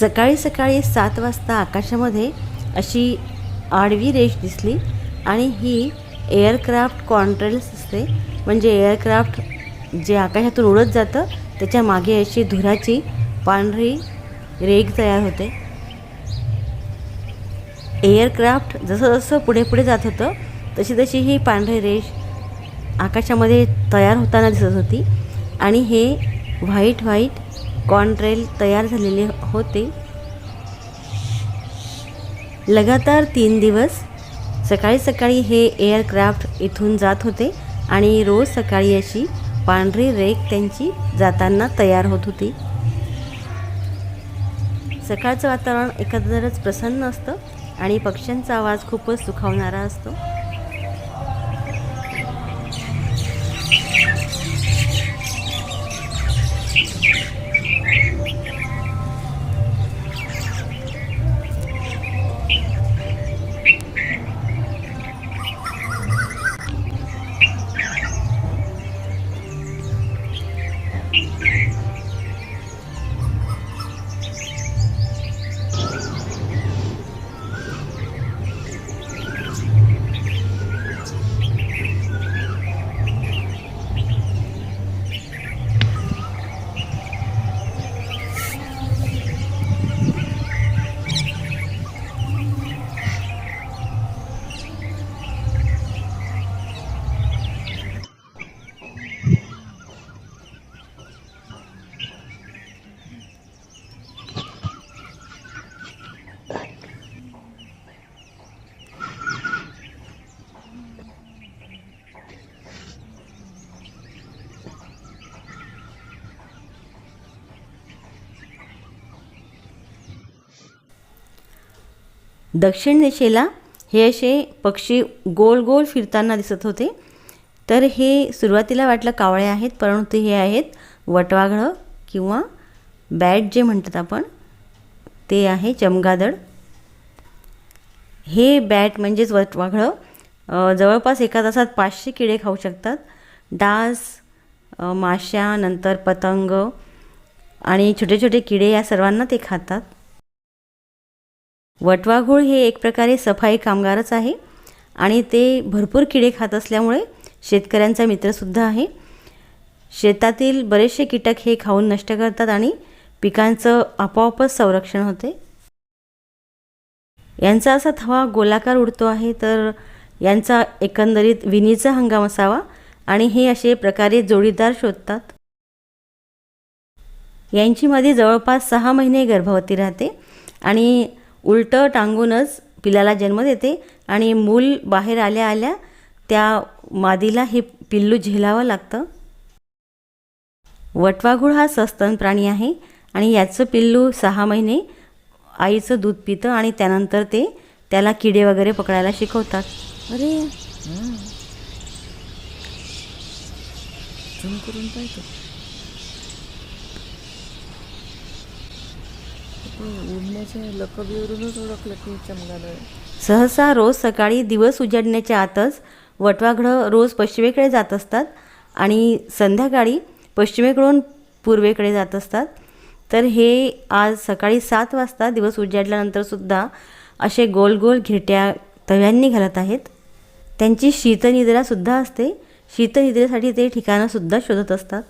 सकाळी सकाळी सात वाजता आकाशामध्ये अशी आडवी रेष दिसली आणि ही एअरक्राफ्ट कॉन्ट्रेल्स असते. म्हणजे एअरक्राफ्ट जे आकाशातून उडत जातं त्याच्यामागे अशी धुराची पांढरी रेग तयार होते. एअरक्राफ्ट जसं जसं पुढे पुढे जात होतं तशी तशी ही पांढरी रेष आकाशामध्ये तयार होताना दिसत होती. आणि हे व्हाईट व्हाईट कॉन्ट्रेल तयार झालेले होते. लगातार तीन दिवस सकाळी सकाळी हे एअरक्राफ्ट इथून जात होते आणि रोज सकाळी अशी पांढरी रेख त्यांची जाताना तयार होत होती. सकाळचं वातावरण एकंदरच प्रसन्न असतं आणि पक्ष्यांचा आवाज खूपच सुखावणारा असतो. दक्षिण दिशेला हे असे पक्षी गोल गोल फिरताना दिसत होते. तर हे सुरुवातीला वाटलं कावळे आहेत परंतु हे आहेत वटवाघळं किंवा बॅट जे म्हणतात आपण ते आहे चमगादड. हे बॅट म्हणजेच वटवाघळं जवळपास एका तासात पाचशे किडे खाऊ शकतात. डास माश्या नंतर पतंग आणि छोटे छोटे किडे या सर्वांना ते खातात. वटवाघूळ हे एक प्रकारे सफाई कामगारच आहे आणि ते भरपूर किडे खात असल्यामुळे शेतकऱ्यांचा मित्रसुद्धा आहे. शेतातील बरेचसे कीटक हे खाऊन नष्ट करतात आणि पिकांचं आपोआपच संरक्षण होते. यांचा असा थवा गोलाकार उडतो आहे तर यांचा एकंदरीत विणीचा हंगाम असावा आणि हे असे प्रकारे जोडीदार शोधतात. यांची मादी जवळपास सहा महिने गर्भवती राहते आणि उलटं टांगूनच पिलाला जन्म देते आणि मूल बाहेर आल्या आल्या त्या मादीला हे पिल्लू झेलावं लागतं. वटवाघूळ हा सस्तन प्राणी आहे आणि याचं पिल्लू सहा महिने आईचं दूध पितं आणि त्यानंतर ते त्याला किडे वगैरे पकडायला शिकवतात. अरे! करून पाहिजे सहसा रोज सकाळी दिवस उजाडण्याच्या आतच वटवाघळं रोज पश्चिमेकडे जात असतात आणि संध्याकाळी पश्चिमेकडून पूर्वेकडे जात असतात. तर हे आज सकाळी सात वाजता दिवस उजाडल्यानंतरसुद्धा असे गोल गोल घिरट्या तव्यांनी घालत आहेत. त्यांची शीतनिद्रासुद्धा असते. शीतनिद्रेसाठी ते ठिकाणंसुद्धा शोधत असतात.